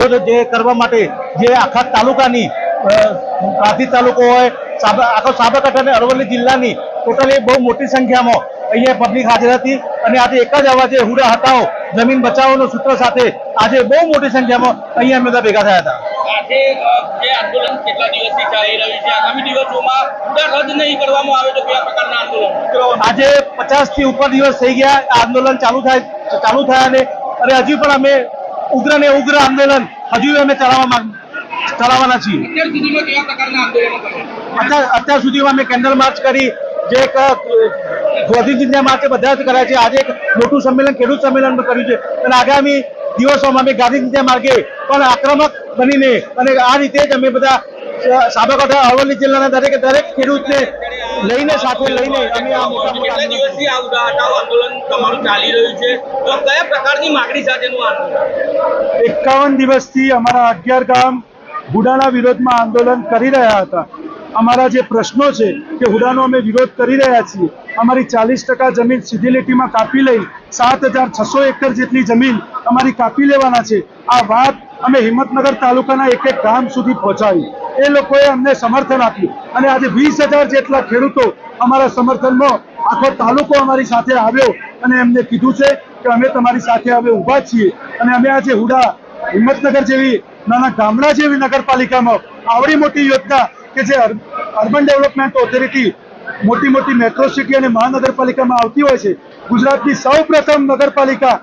જે કરવા માટે જે આખા તાલુકાની પ્રાંતિજ તાલુકો હોય આખો સાબરકાંઠા અને અરવલ્લી જિલ્લાની ટોટલી બહુ મોટી સંખ્યામાં અહીંયા પબ્લિક હાજર હતી અને આજે એક જ અવાજે હુડા હટાવો જમીન બચાવોનો સૂત્ર સાથે આજે બહુ મોટી સંખ્યામાં અહીંયા બધા ભેગા થયા હતા. આજે આંદોલન કેટલા દિવસથી ચાલી રહ્યું છે? આગામી દિવસોમાં રદ નહીં કરવામાં આવે તો કયા પ્રકારના આંદોલન? આજે પચાસથી ઉપર દિવસ થઈ ગયા આંદોલન ચાલુ થાય ચાલુ થયા અને હજુ પણ અમે ઉગ્ર ને ઉગ્ર આંદોલન. હજુ અમે ચલાવવા ચલાવવાના છીએ. અત્યાર સુધીમાં અમે કેન્ડલ માર્ચ કરી જે એક ગાંધી ઇન્ડિયા માર્ચ બધા જ કર્યા છે. આજે એક મોટું સંમેલન ખેડૂત સંમેલન કર્યું છે. અને આગામી દિવસોમાં અમે ગાંધી ઇન્ડિયા માર્ગે પણ આક્રમક બનીને અને આ રીતે જ અમે બધા સાબરકાંઠા અરવલ્લી જિલ્લાના દરેકે દરેક ખેડૂતને લઈને સાથે લઈને અમે આ મોટા મોટા કેટલા દિવસથી આ હટાવ આંદોલન તમારું ચાલી રહ્યું છે? તો કયા પ્રકારની માગણી સાથેનું આંદોલન? એકાવન દિવસથી અમારા અગિયાર ગામ હુડાના વિરોધમાં આંદોલન કરી રહ્યા હતા. અમારા જે પ્રશ્નો છે કે હુડાનો અમે વિરોધ કરી રહ્યા છીએ અમારી ચાલીસ ટકા જમીન સીધી લીટીમાં કાપી લઈ સાત હજાર છસો એકર જેટલી જમીન અમારી કાપી લેવાના છે. આ વાત અમે હિંમતનગર તાલુકાના એક એક ગામ સુધી પહોંચાડી. એ લોકોએ અમને સમર્થન આપ્યું. અને આજે વીસ જેટલા ખેડૂતો અમારા સમર્થનમાં આખો તાલુકો અમારી સાથે આવ્યો અને એમને કીધું છે કે અમે તમારી સાથે હવે ઊભા છીએ. અને અમે આજે હુડા હિંમતનગર જેવી નાના ગામડા જેવી નગરપાલિકામાં આવડી મોટી યોજના કે જે અર્બન ડેવલપમેન્ટ ઓથોરિટી મોટી મોટી મેટ્રો સિટી અને મહાનગરપાલિકામાં આવતી હોય છે. ગુજરાતની સૌ પ્રથમ નગરપાલિકા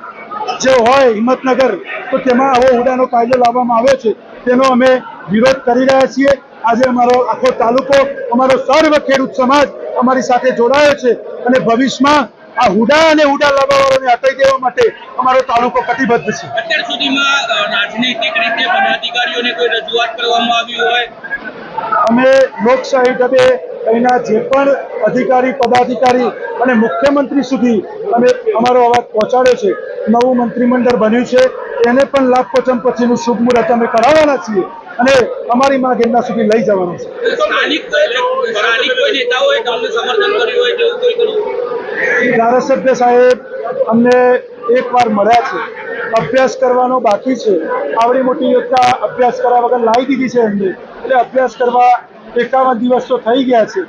જે હોય હિંમતનગર, તો તેમાં આવો હુડાનો કાયદો લાવવામાં આવ્યો છે. તેનો અમે વિરોધ કરી રહ્યા છીએ. આજે અમારો આખો તાલુકો અમારો સર્વ ખેડૂત સમાજ અમારી સાથે જોડાયો છે અને ભવિષ્યમાં આ હુડા અને હુડા લાવવાવાળાને હટાવી દેવા માટે અમારો તાલુકો કટિબદ્ધ છે. અત્યાર સુધીમાં રાજનૈતિક રીતે પદાધિકારીઓને કોઈ રજૂઆત કરવામાં આવી હોય? અમે લોકશાહી ઢબે અહીંના જે પણ અધિકારી પદાધિકારી અને મુખ્યમંત્રી સુધી અમે અમારો અવાજ પહોંચાડ્યો છે. નવું મંત્રીમંડળ બન્યું છે. એને પણ લાભ પચમ પછીનું શુભ મુહૂર્ત અમે કરાવવાના છીએ અને અમારી માંગ એમના સુધી લઈ જવાનું છે. ધારાસભ્ય સાહેબ અમને એકવાર મળ્યા છે. અભ્યાસ કરવાનો બાકી છે. આવડી મોટી યોજના અભ્યાસ કર્યા વગર લાવી દીધી છે એમને. એટલે અભ્યાસ કરવા એકાવન દિવસ તો થઈ ગયા છે.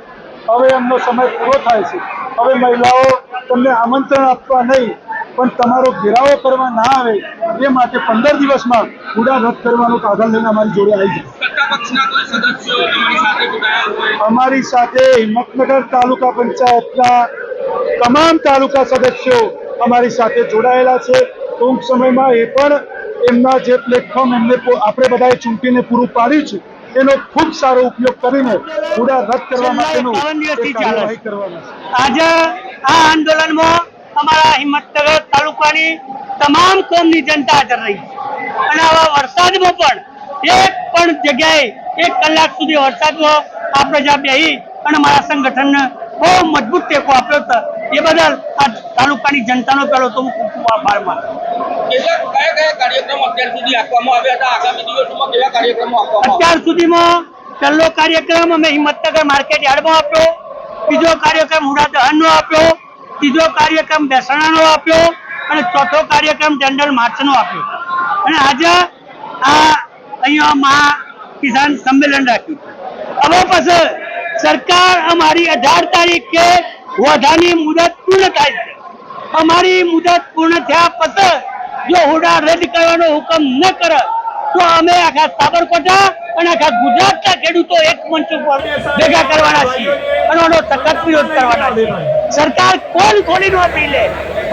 હવે એમનો સમય પૂરો થાય છે. હવે મહિલાઓ તમને આમંત્રણ આપવા નહીં પણ તમારો ઘેરાવો કરવા ના આવે એ માટે પંદર દિવસમાં ઉડા રદ કરવાનો કાગળ લઈને અમારી જોડે આવી જાય. સત્તા પક્ષના કોઈ સદસ્યો તમારી સાથે જોડાયા હોય? અમારી સાથે હિંમતનગર તાલુકા પંચાયતના તમામ તાલુકા સદસ્યો અમારી સાથે જોડાયેલા છે. ટૂંક સમયમાં એ પણ એમના જે પ્લેટફોર્મ એમને પો- આપણે બધાએ ચૂંટીને પૂરું પાડ્યું છે એનો ખૂબ સારો ઉપયોગ કરીને ઉડા રદ કરવા માટેનો આજે આ આંદોલનમાં અમારા હિંમતનગર તાલુકાની તમામ કોમની જનતા હાજર રહી. અને આવા વરસાદમાં પણ એક પણ જગ્યાએ એક કલાક સુધી વરસાદમાં આ પ્રજા બેહી અને મારા સંગઠનને બહુ મજબૂત ટેકો આપ્યો હતો. એ બદલ આ તાલુકાની જનતાનો પહેલો તો હું ખૂબ ખૂબ આભાર માનું કેટલા કયા કયા કાર્યક્રમ અત્યાર સુધી આપવામાં આવ્યા હતા? આગામી દિવસોમાં કેવા કાર્યક્રમો આપવામાં આવશે? અત્યાર સુધીમાં પહેલો કાર્યક્રમ અમે હિંમતનગર માર્કેટ યાર્ડમાં આપ્યો. બીજો કાર્યક્રમ હુડા દહનનો આપ્યો. ત્રીજો કાર્યક્રમ બેસણાનો આપ્યો અને ચોથો કાર્યક્રમ જનરલ માર્ચનો આપ્યો. અને આજે આ અહીંયા મહા કિસાન સંમેલન રાખ્યું. હવે પછી સરકાર અમારી અઢાર તારીખે વધાની મુદત પૂર્ણ થાય છે. અમારી મુદત પૂર્ણ થયા પછી જો હોડા રદ કરવાનો હુકમ ન કરે તો અમે આખા સાબરકાંઠા અને આખા ગુજરાતના ખેડૂતો એક મંચ ઉપર ભેગા કરવાના છીએ. અને એનો સખત વિરોધ કરવાના છીએ. સરકાર કોણ ખોલી નોકરી લે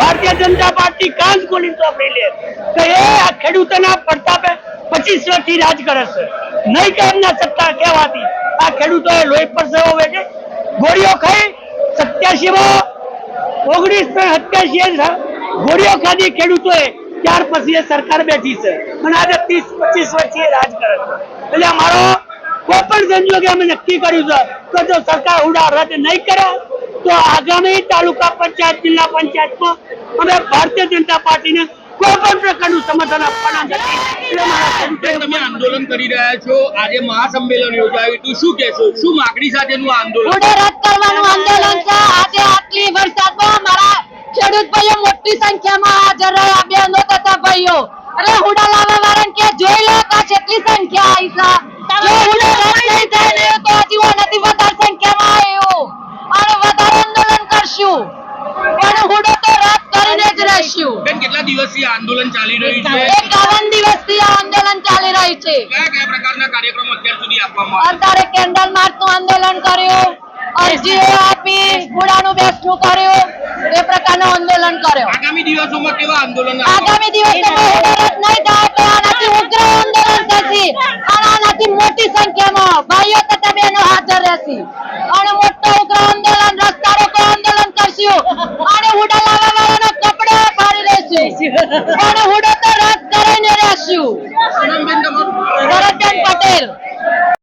ભારતીય જનતા પાર્ટી કાંજ ખોલી નોકરી લે તો એ આ ખેડૂતોના પડતાપે પચીસ વર્ષથી રાજ કરે છે. નહીં એમના સત્તા કહેવાતી. આ ખેડૂતોએ લોહી પરસેવો વેચે. ગોળીઓ ખાઈ સત્યાસી માં ઓગણીસ સત્યાસી ગોળીઓ ખાધી ખેડૂતોએ. ત્યાર પછી એ સરકાર બેઠી છે. અને આજે ત્રીસ પચીસ વર્ષથી એ રાજ કરે છે. એટલે અમારો કોઈ પણ સંજોગે અમે નક્કી કર્યું છે કે જો સરકાર ઉડા રદ નહીં કરે તો આગામી તાલુકા પંચાયત જિલ્લા પંચાયતમાં અમે ભારતીય જનતા પાર્ટીને કોઈ પણ પ્રકારનું સમર્થન આપવાના નથી. એટલે મારા ખેડૂતોએ તમે આંદોલન કરી રહ્યા છો. આજે મહાસંમેલન યોજાયું હતું. શું કહેશો? શું માગણી સાથેનું આ આંદોલન રદ કરવાનું આંદોલન છે. આજે આટલી વરસાદમાં મારા ખેડૂત મોટી સંખ્યામાં હાજર રહ્યા બહેનો તથા ભાઈઓ. અરે હુડા લાવવા વાળાને કે જોઈ લો કા કેટલી સંખ્યા આવી છે. જો હુડા રદ ને તો હજી ઓનાથી વધારે સંખ્યામાં આવ્યો. અને વધારે આંદોલન કરશું. પણ હુડો તો રદ કરીને જ રહીશું. બેન કેટલા દિવસથી આંદોલન ચાલી રહ્યું છે? એકાવન દિવસથી આંદોલન ચાલી રહ્યું છે. કયા કયા પ્રકારના કાર્યક્રમો અત્યાર સુધી આપવામાં અત્યારે કેન્ડલ માર્ચનું આંદોલન કર્યું. અરજીઓ આપી હુડાનું બેસણું કર્યું એ પ્રકારનું આંદોલન કર્યો. આગામી દિવસોમાં કેવા આંદોલન આગામી દિવસોમાં હુડો નહીં થાય તો આનાથી ઉગ્ર આંદોલન થશે. આનાથી મોટી સંખ્યામાં ભાઈઓ તથા બહેનો હાજર રહેશે. અને મોટો ઉગ્ર આંદોલન